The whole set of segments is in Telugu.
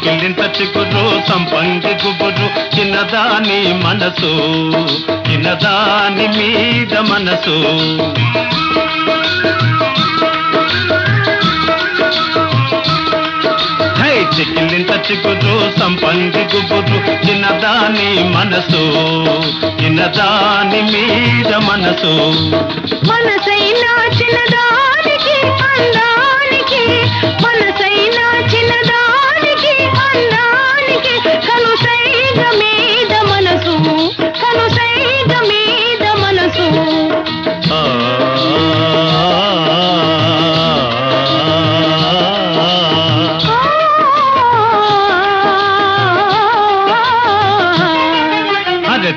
హే చిక్కిలింత చిగురు సంపంగి గుబురు చిన్నదాని మనసు చిన్నదాని మీద మనసు. హే చిక్కిలింత చిగురు సంపంగి గుబురు చిన్నదాని మనసు చిన్నదాని మీద మనసు. మనసైనా చిన్నదానికి అందానికి మనసైనా చిన్నదా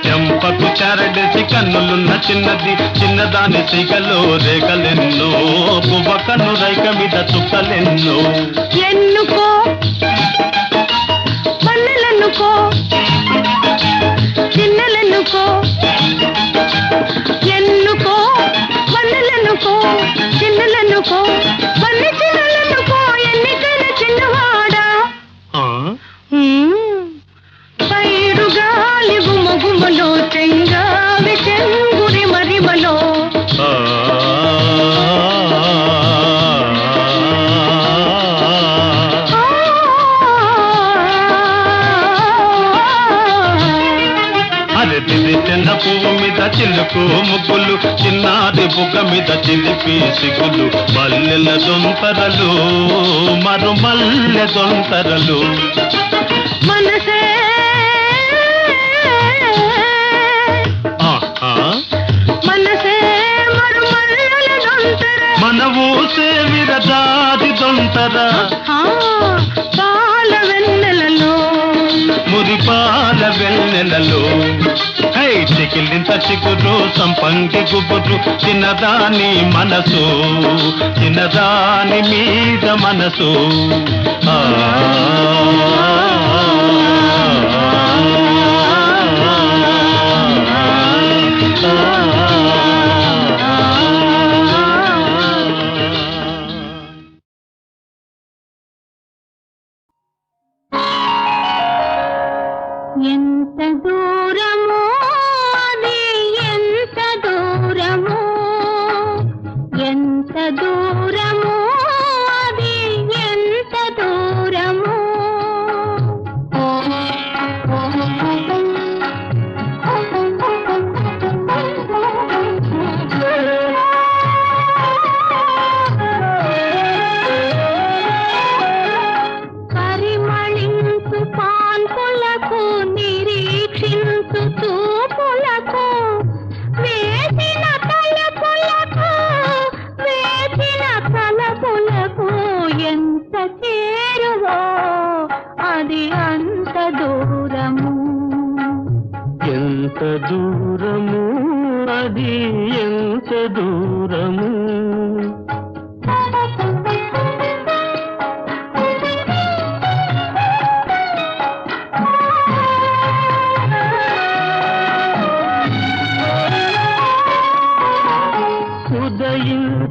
చెంపకు చారడేసి కన్నులున్న చిన్నది చిన్నదాని సిగలో రేగలెన్నో పువ్వ కన్ను రైక మీద చుక్కలెన్నో. ఎన్నుకో? పల్లెలన్నుకో చిన్నలెన్నుకో? పువ్వు మీద చిలుకు ముగ్గులు చిన్నాది బుగ్గ మీద చిలిపి సిగులు మల్లెల దొంతరలు మరు మల్లె దొంతరలు. మనసే. ఆహా. మనసే మరుమల్లెల దొంతర. పాల వెన్నెలలో. హై చికిలింత చిగురు సంపంగి గుబురు చిన్నదాని మనసు చిన్నదాని మీద మనసు. ఆ.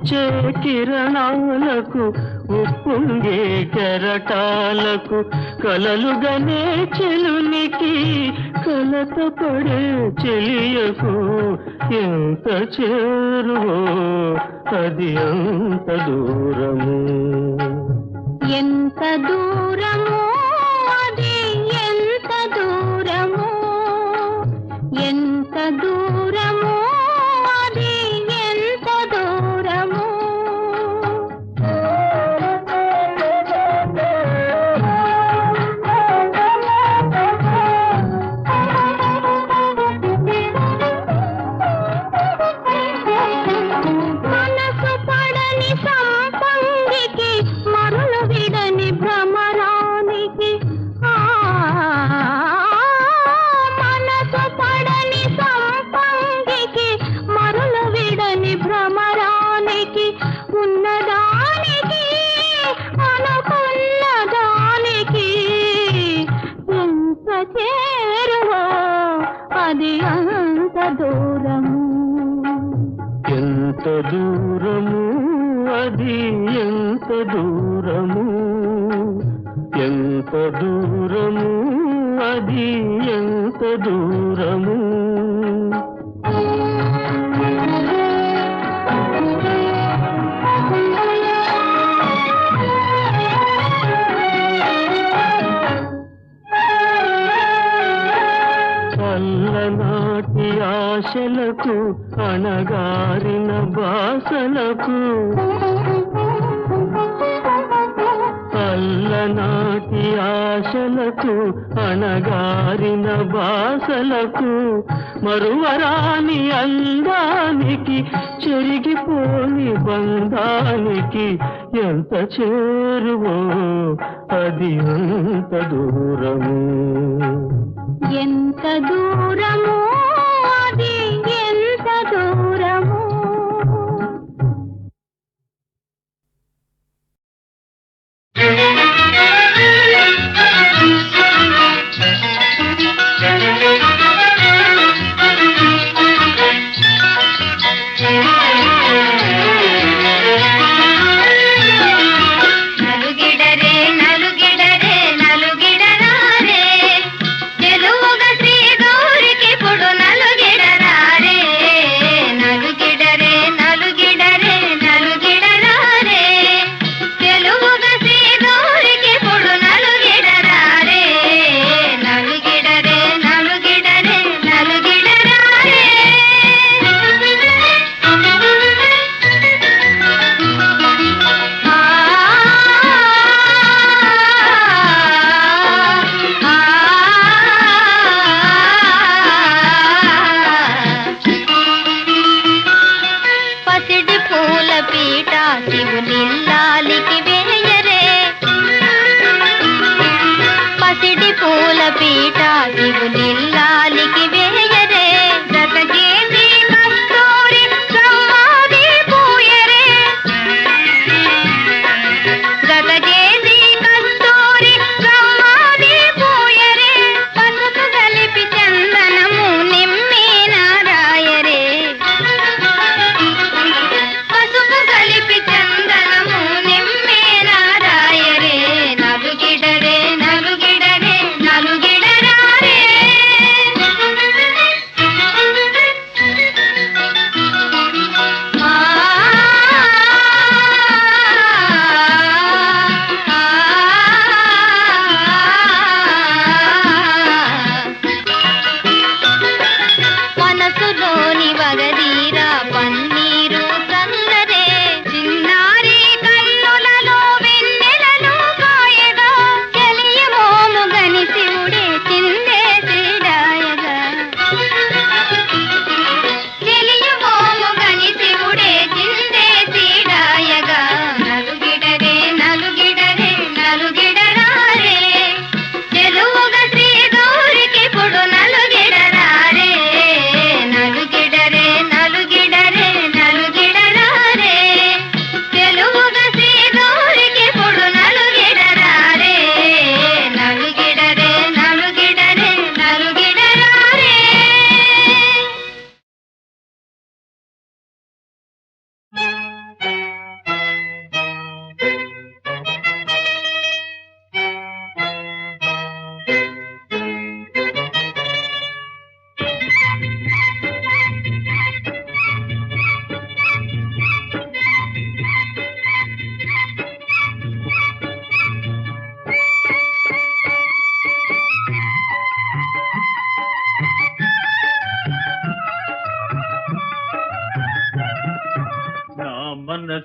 వచ్చే కిరణాలకు ఉప్పొంగే కెరటాలకు కలలుగనే చెలునికి కలత పడే చెలియకు ఎంత చేరువో అది ఎంత దూరము. ఎంత దూరం ఎంత దూరము అది ఎంత దూరము. భాషలకు బాసలకు మరువరాని అందానికి చెరిగిపోని బంధానికి ఎంత చేరువో అది ఎంత దూరము. ఎంత దూరము అది ఎంత దూరము. నలుగిడరే పూల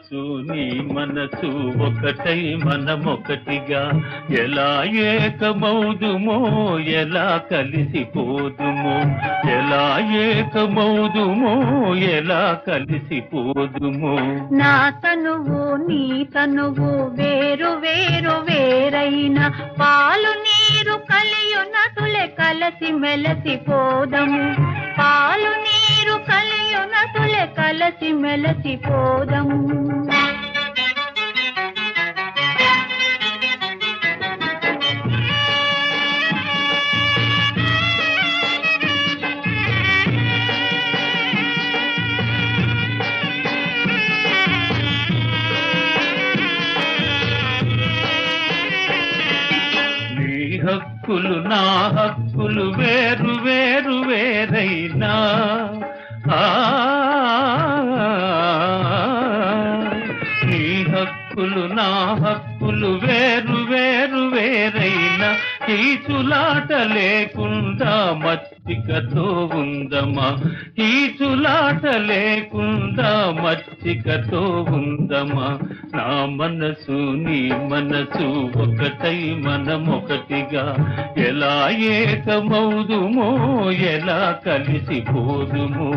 మనసు నీ మనసు ఒకటై మనమొకటిగా. ఎలా ఏకమౌదుమో ఎలా కలిసిపోదుమో. ఎలా ఏకమౌదుమో ఎలా కలిసిపోదుమో. నా తనువు నీ తనువు వేరు వేరు వేరైన పాలు నీరు కలియునటులే కలసి మెలసిపోదము పాలు నీ కలియునటులే కలసి మెలసి పోదము. అంతా మచ్చికతో ఉందమా ఈచులాట లేకుండా మచ్చికతో ఉందమా నా మనసు నీ మనసు ఒకటై మనమొకటిగా. ఎలా ఏకమౌదుమో ఎలా కలిసిపోదుమో.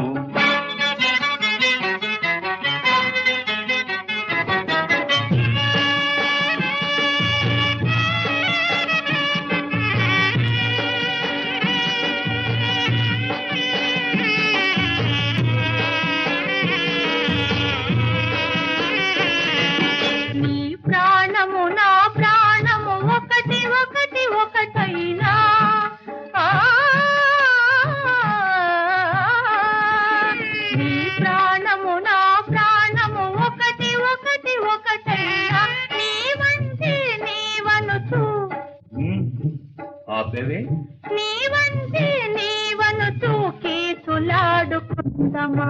రవి నీవంటే నీవను తూకి తులాడుకుందమా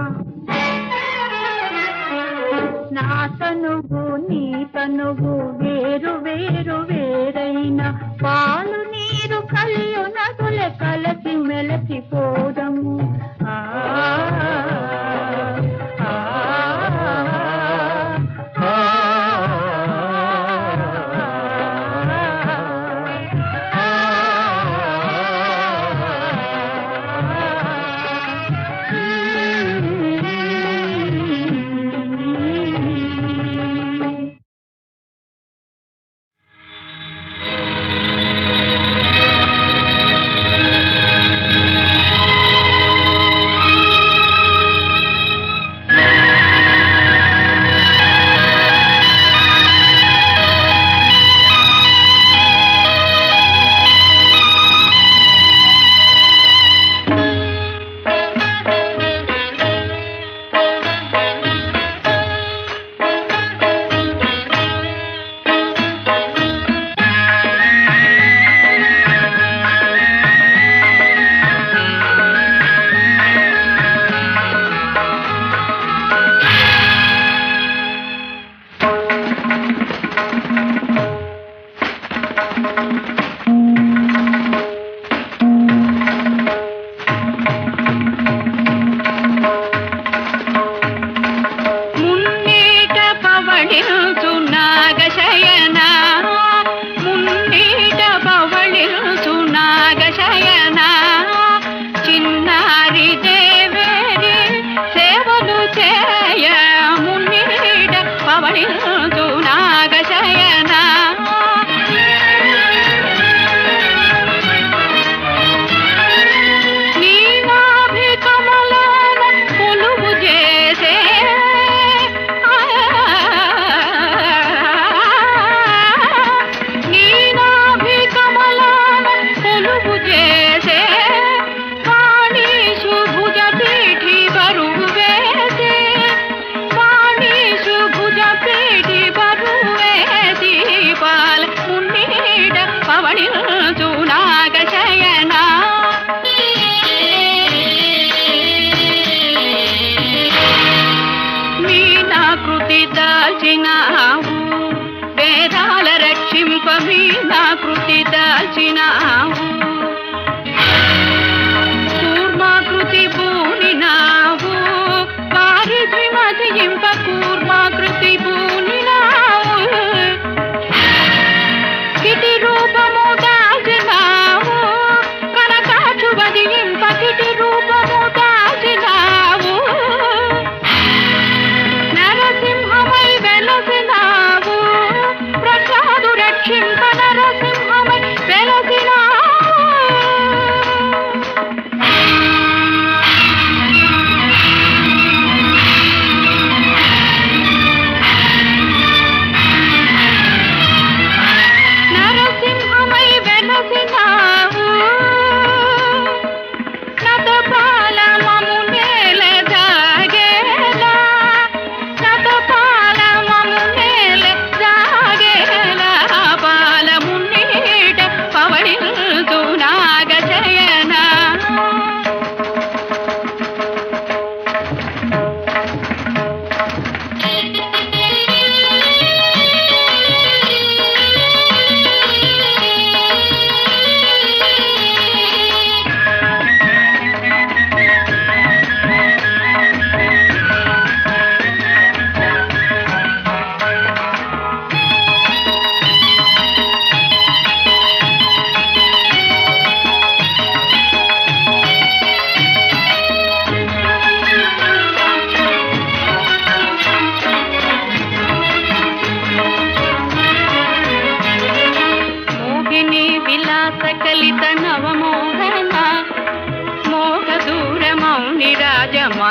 దాల్చినావు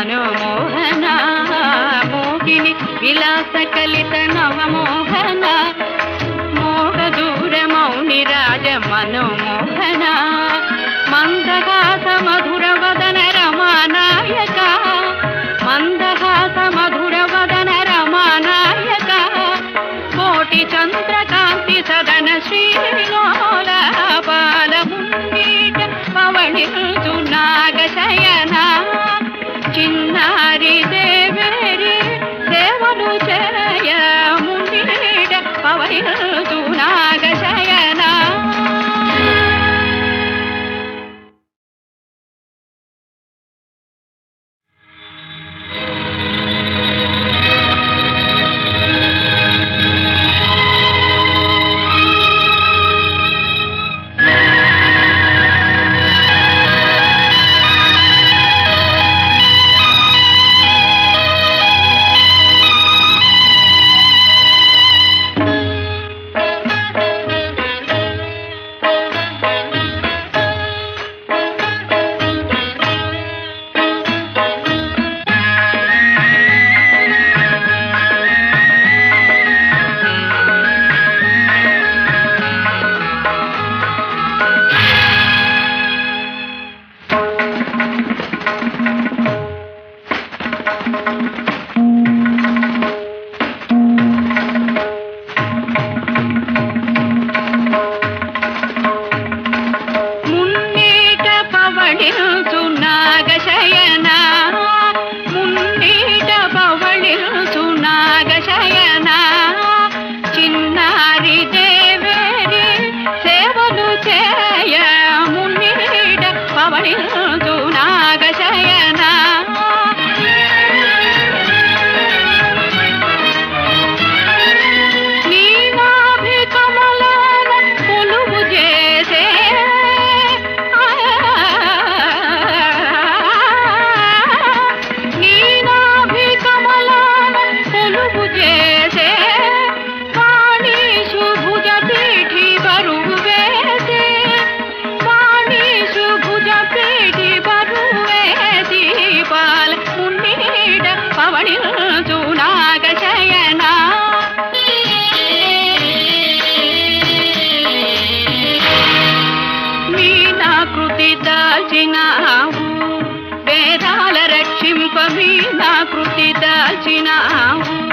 మనోమోహన మోహిని విలాస కలిత నవమోహన మోహ దూర మౌని రాజ మనోమోహన మందగా కై దాచినావు. వేదాల రక్షింపవి నా కృతి దాచినావు.